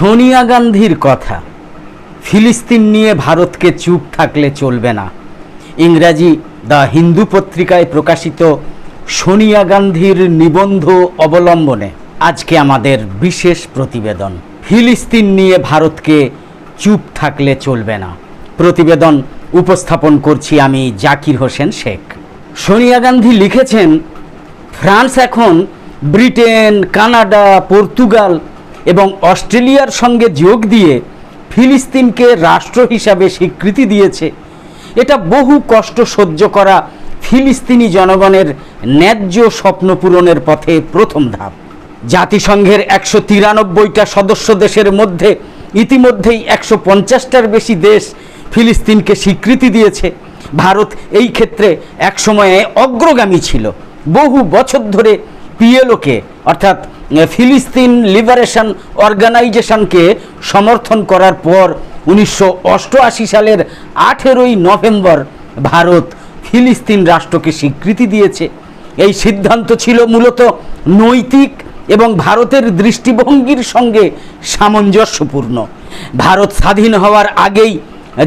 সোনিয়া গান্ধীর কথা। ফিলিস্তিন নিয়ে ভারতকে চুপ থাকলে চলবে না। ইংরাজি দ্য হিন্দু পত্রিকায় প্রকাশিত সোনিয়া গান্ধীর নিবন্ধ অবলম্বনে আজকে আমাদের বিশেষ প্রতিবেদন। ফিলিস্তিন নিয়ে ভারতকে চুপ থাকলে চলবে না। প্রতিবেদন উপস্থাপন করছি আমি জাকির হোসেন শেখ। সোনিয়া গান্ধী লিখেছেন, ফ্রান্স এখন ব্রিটেন, কানাডা, পর্তুগাল এবং অস্ট্রেলিয়ার সঙ্গে যোগ দিয়ে ফিলিস্তিনকে রাষ্ট্র হিসাবে স্বীকৃতি দিয়েছে। এটা বহু কষ্ট সহ্য করা ফিলিস্তিনি জনগণের ন্যায্য স্বপ্ন পূরণের পথে প্রথম ধাপ। জাতিসংঘের একশো তিরানব্বইটা সদস্য দেশের মধ্যে ইতিমধ্যেই একশো পঞ্চাশটার বেশি দেশ ফিলিস্তিনকে স্বীকৃতি দিয়েছে। ভারত এই ক্ষেত্রে একসময়ে অগ্রগামী ছিল। বহু বছর ধরে পিএলওকে, অর্থাৎ ফিলিস্তিন লিবারেশন অর্গানাইজেশনকে সমর্থন করার পর উনিশশো অষ্টআশি সালের আঠেরোই নভেম্বর ভারত ফিলিস্তিন রাষ্ট্রকে স্বীকৃতি দিয়েছে। এই সিদ্ধান্ত ছিল মূলত নৈতিক এবং ভারতের দৃষ্টিভঙ্গির সঙ্গে সামঞ্জস্যপূর্ণ। ভারত স্বাধীন হওয়ার আগেই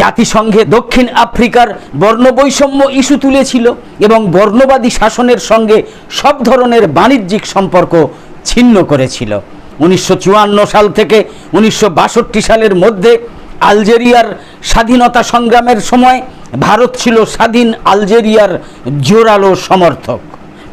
জাতিসংঘে দক্ষিণ আফ্রিকার বর্ণবৈষম্য ইস্যু তুলেছিল এবং বর্ণবাদী শাসনের সঙ্গে সব ধরনের বাণিজ্যিক সম্পর্ক ছিন্ন করেছিল। উনিশশো চুয়ান্ন সাল থেকে উনিশশো বাষট্টি সালের মধ্যে আলজেরিয়ার স্বাধীনতা সংগ্রামের সময় ভারত ছিল স্বাধীন আলজেরিয়ার জোরালো সমর্থক।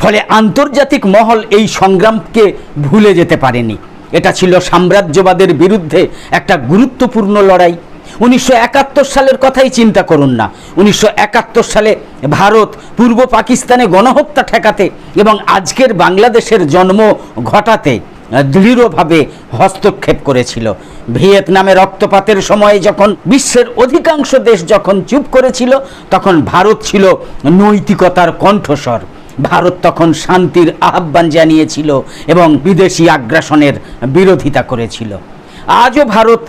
ফলে আন্তর্জাতিক মহল এই সংগ্রামকে ভুলে যেতে পারেনি। এটা ছিল সাম্রাজ্যবাদের বিরুদ্ধে একটা গুরুত্বপূর্ণ লড়াই। উনিশশো একাত্তর সালের কথাই চিন্তা করুন না। উনিশশো একাত্তর সালে ভারত পূর্ব পাকিস্তানে গণহত্যা ঠেকাতে এবং আজকের বাংলাদেশের জন্ম ঘটাতে দৃঢ়ভাবে হস্তক্ষেপ করেছিল। ভিয়েতনামে রক্তপাতের সময়ে যখন বিশ্বের অধিকাংশ দেশ যখন চুপ করেছিল, তখন ভারত ছিল নৈতিকতার কণ্ঠস্বর। ভারত তখন শান্তির আহ্বান জানিয়েছিল এবং বিদেশি আগ্রাসনের বিরোধিতা করেছিল। আজও ভারত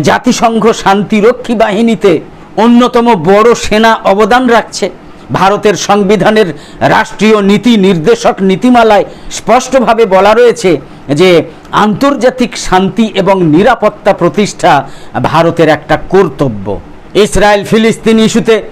জাতিসংঘ শান্তিরক্ষী বাহিনীতে অন্যতম বড় সেনা অবদান রাখছে। ভারতের সংবিধানের রাষ্ট্রীয় নীতি নির্দেশক নীতিমালায় স্পষ্টভাবে বলা রয়েছে যে, আন্তর্জাতিক শান্তি এবং নিরাপত্তা প্রতিষ্ঠা ভারতের একটা কর্তব্য। ইসরায়েল ফিলিস্তিন ইস্যুতে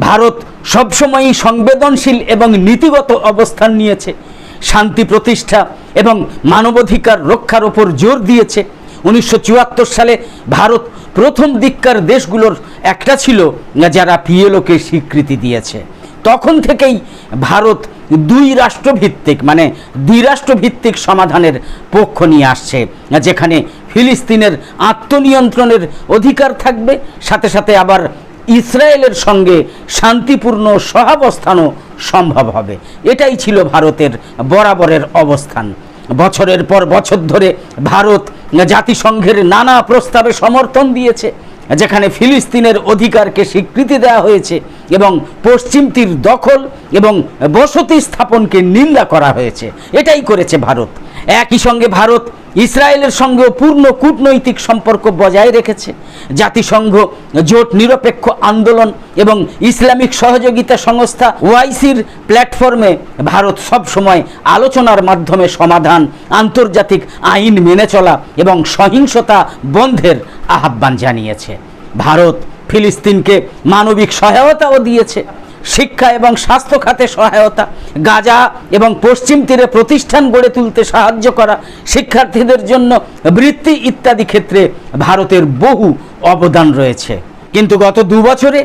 ভারত সবসময়ই সংবেদনশীল এবং নীতিগত অবস্থান নিয়েছে। শান্তি প্রতিষ্ঠা এবং মানবাধিকার রক্ষার ওপর জোর দিয়েছে। উনিশশো চুয়াত্তর সালে ভারত প্রথম দিককার দেশগুলোর একটা ছিল যারা পিএলওকে স্বীকৃতি দিয়েছে। তখন থেকেই ভারত দুই রাষ্ট্রভিত্তিক মানে দ্বিরাষ্ট্রভিত্তিক সমাধানের পক্ষ নিয়ে আসছে, যেখানে ফিলিস্তিনের আত্মনিয়ন্ত্রণের অধিকার থাকবে, সাথে সাথে আবার ইসরায়েলের সঙ্গে শান্তিপূর্ণ সহাবস্থানও সম্ভব হবে। এটাই ছিল ভারতের বরাবরের অবস্থান। বছরের পর বছর ধরে ভারত জাতিসংঘের নানা প্রস্তাবে সমর্থন দিয়েছে, যেখানে ফিলিস্তিনের অধিকারকে স্বীকৃতি দেওয়া হয়েছে এবং পশ্চিম তীর দখল এবং বসতি স্থাপনকে নিন্দা করা হয়েছে। এটাই করেছে ভারত। একই সঙ্গে ভারত ইসরায়েলের সঙ্গেও পূর্ণ কূটনৈতিক সম্পর্ক বজায় রেখেছে। জাতিসংঘ, জোট নিরপেক্ষ আন্দোলন এবং ইসলামিক সহযোগিতা সংস্থা ওয়াইসির প্ল্যাটফর্মে ভারত সব সময় আলোচনার মাধ্যমে সমাধান, আন্তর্জাতিক আইন মেনে চলা এবং সহিংসতা বন্ধের আহ্বান জানিয়েছে। ভারত ফিলিস্তিনকে মানবিক সহায়তাও দিয়েছে। শিক্ষা এবং স্বাস্থ্য খাতে সহায়তা, গাজা এবং পশ্চিম তীরে প্রতিষ্ঠান গড়ে তুলতে সাহায্য করা শিক্ষার্থীদের জন্য বৃত্তি ইত্যাদি ক্ষেত্রে ভারতের বহু অবদান রয়েছে। কিন্তু গত দু বছরে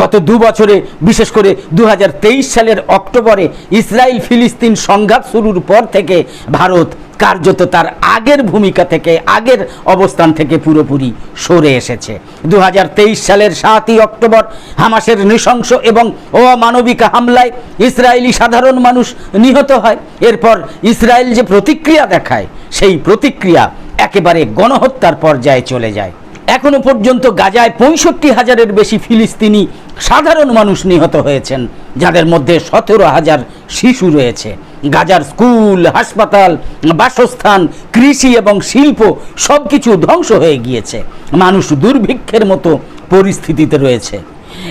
গত দু বছরে, বিশেষ করে দু হাজার তেইশ সালের অক্টোবরে ইসরায়েল ফিলিস্তিন সংঘাত শুরুর পর থেকে ভারত কার্যত তার আগের ভূমিকা থেকে, আগের অবস্থান থেকে পুরোপুরি সরে এসেছে। দু হাজার তেইশ সালের সাতই অক্টোবর হামাসের নৃশংস এবং অমানবিক হামলায় ইসরায়েলি সাধারণ মানুষ নিহত হয়। এরপর ইসরায়েল যে প্রতিক্রিয়া দেখায়, সেই প্রতিক্রিয়া একেবারে গণহত্যার পর্যায়ে চলে যায়। এখনও পর্যন্ত গাজায় পঁয়ষট্টি হাজারের বেশি ফিলিস্তিনি সাধারণ মানুষ নিহত হয়েছেন, যাদের মধ্যে সতেরো হাজার শিশু রয়েছে। গাজার স্কুল, হাসপাতাল, বাসস্থান, কৃষি এবং শিল্প সব কিছু ধ্বংস হয়ে গিয়েছে। মানুষ দুর্ভিক্ষের মতো পরিস্থিতিতে রয়েছে।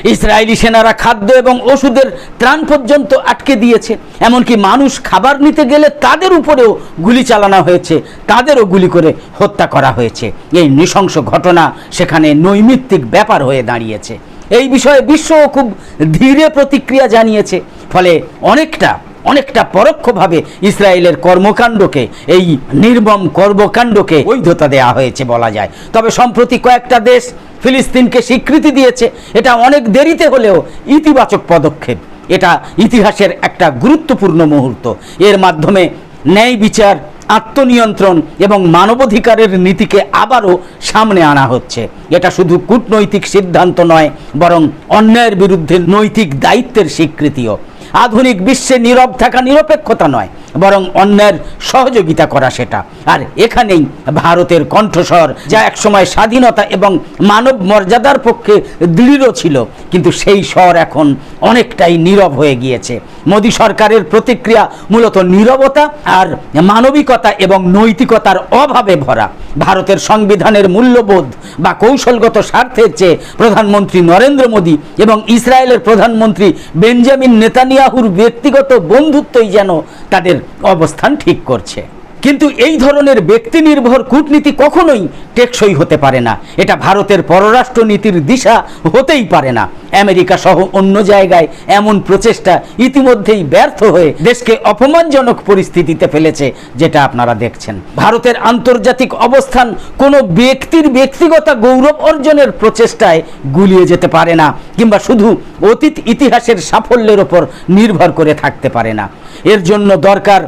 ইসরায়েলি সেনারা খাদ্য এবং ওষুধের ত্রাণ পর্যন্ত আটকে দিয়েছে। এমনকি মানুষ খাবার নিতে গেলে তাদের উপরেও গুলি চালানো হয়েছে, তাদেরও গুলি করে হত্যা করা হয়েছে। এই নৃশংস ঘটনা সেখানে নৈমিত্তিক ব্যাপার হয়ে দাঁড়িয়েছে। এই বিষয়ে বিশ্বও খুব ধীরে প্রতিক্রিয়া জানিয়েছে। ফলে অনেকটা অনেকটা পরোক্ষভাবে ইসরায়েলের কর্মকাণ্ডকে, এই নির্মম কর্মকাণ্ডকে বৈধতা দেওয়া হয়েছে বলা যায়। তবে সম্প্রতি কয়েকটা দেশ ফিলিস্তিনকে স্বীকৃতি দিয়েছে। এটা অনেক দেরিতে হলেও ইতিবাচক পদক্ষেপ। এটা ইতিহাসের একটা গুরুত্বপূর্ণ মুহূর্ত। এর মাধ্যমে ন্যায় বিচার, আত্মনিয়ন্ত্রণ এবং মানবাধিকারের নীতিকে আবারও সামনে আনা হচ্ছে। এটা শুধু কূটনৈতিক সিদ্ধান্ত নয়, বরং অন্যায়ের বিরুদ্ধে নৈতিক দায়িত্বের স্বীকৃতিও। আধুনিক বিশ্বে নীরব থাকা নিরপেক্ষতা নয়। বরং অন্যের সহযোগিতা করা সেটা। আর এখানেই ভারতের কণ্ঠস্বর, যা একসময় স্বাধীনতা এবং মানব মর্যাদার পক্ষে দৃঢ় ছিল, কিন্তু সেই স্বর এখন অনেকটাই নীরব হয়ে গিয়েছে। মোদী সরকারের প্রতিক্রিয়া মূলত নীরবতা আর মানবিকতা এবং নৈতিকতার অভাবে ভরা। ভারতের সংবিধানের মূল্যবোধ বা কৌশলগত স্বার্থের চেয়ে প্রধানমন্ত্রী নরেন্দ্র মোদী এবং ইসরায়েলের প্রধানমন্ত্রী বেঞ্জামিন নেতানিয়াহুর ব্যক্তিগত বন্ধুত্বই যেন তাদের অবস্থান ঠিক করছে। কিন্তু এই ধরনের ব্যক্তি নির্ভর কূটনীতি কখনোই টেকসই হতে পারে না। এটা ভারতের পররাষ্ট্র নীতির দিশা হতেই পারে না। আমেরিকা সহ অন্য জায়গায় এমন প্রচেষ্টা ইতিমধ্যেই ব্যর্থ হয়ে দেশকে অপমানজনক পরিস্থিতিতে ফেলেছে, যেটা আপনারা দেখছেন। ভারতের আন্তর্জাতিক অবস্থান কোনো ব্যক্তির ব্যক্তিগত গৌরব অর্জনের প্রচেষ্টায় গুলিয়ে যেতে পারে না, কিংবা শুধু অতীত ইতিহাসের সাফল্যের ওপর নির্ভর করে থাকতে পারে না। এর জন্য দরকার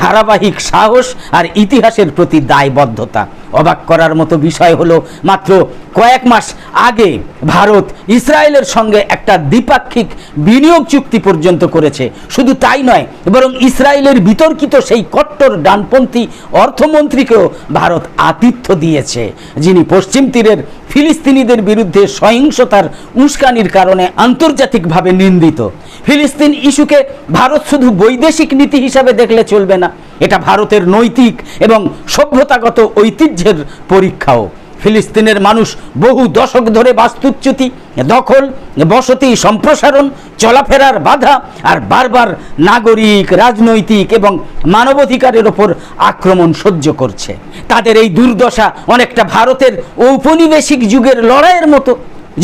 ধারাবাহিক সাহস আর ইতিহাসের প্রতি দায়বদ্ধতা। অবাক করার মতো বিষয় হলো, মাত্র কয়েক মাস আগে ভারত ইসরায়েলের সঙ্গে একটা দ্বিপাক্ষিক বিনিয়োগ চুক্তি পর্যন্ত করেছে। শুধু তাই নয়, বরং ইসরায়েলের বিতর্কিত সেই কট্টর ডানপন্থী অর্থমন্ত্রীকেও ভারত আতিথ্য দিয়েছে, যিনি পশ্চিম তীরের ফিলিস্তিনিদের বিরুদ্ধে সহিংসতার উস্কানির কারণে আন্তর্জাতিকভাবে নিন্দিত। ফিলিস্তিন ইস্যুকে ভারত শুধু বৈদেশিক নীতি হিসাবে দেখলে চলবে না, এটা ভারতের নৈতিক এবং সভ্যতাগত ঐতিহ্যের পরীক্ষাও। ফিলিস্তিনের মানুষ বহু দশক ধরে বাস্তুচ্যুতি, দখল, বসতি, সম্প্রসারণ, চলাফেরার বাধা আর বারবার নাগরিক, রাজনৈতিক এবং মানবাধিকারের ওপর আক্রমণ সহ্য করছে। তাদের এই দুর্দশা অনেকটা ভারতের ঔপনিবেশিক যুগের লড়াইয়ের মতো।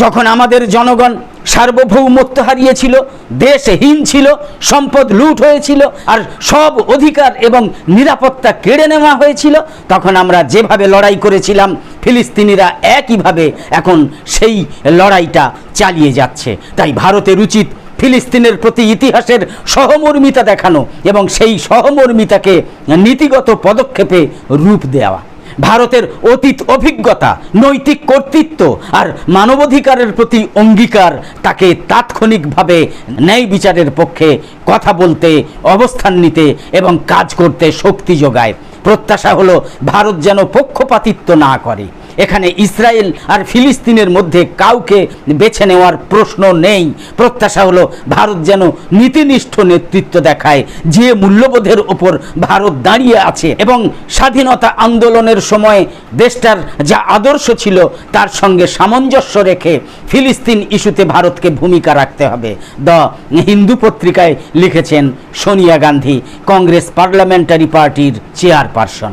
যখন আমাদের জনগণ সার্বভৌমত্ব হারিয়েছিল, দেশহীন ছিল, সম্পদ লুট হয়েছিল আর সব অধিকার এবং নিরাপত্তা কেড়ে নেওয়া হয়েছিল, তখন আমরা যেভাবে লড়াই করেছিলাম ফিলিস্তিনিরা একইভাবে এখন সেই লড়াইটা চালিয়ে যাচ্ছে। তাই ভারতের উচিত ফিলিস্তিনের প্রতি ইতিহাসের সহমর্মিতা দেখানো এবং সেই সহমর্মিতাকে নীতিগত পদক্ষেপে রূপ দেওয়া। ভারতের অতীত অভিজ্ঞতা, নৈতিক কর্তৃত্ব আর মানবাধিকারের প্রতি অঙ্গীকার তাকে তাৎক্ষণিকভাবে ন্যায় বিচারের পক্ষে কথা বলতে, অবস্থান নিতে এবং কাজ করতে শক্তি যোগায়। প্রত্যাশা হলো ভারত যেন পক্ষপাতিত্ব না করে। এখানে ইসরায়েল আর ফিলিস্তিনের মধ্যে কাউকে বেছে নেওয়ার প্রশ্ন নেই। প্রত্যাশা হলো ভারত যেন নীতিনিষ্ঠ নেতৃত্ব দেখায়, যে মূল্যবোধের ওপর ভারত দাঁড়িয়ে আছে এবং স্বাধীনতা আন্দোলনের সময় দেশটার যা আদর্শ ছিল তার সঙ্গে সামঞ্জস্য রেখে ফিলিস্তিন ইস্যুতে ভারতকে ভূমিকা রাখতে হবে। দ্য হিন্দু পত্রিকায় লিখেছেন সোনিয়া গান্ধী, কংগ্রেস পার্লামেন্টারি পার্টির চেয়ারপারসন।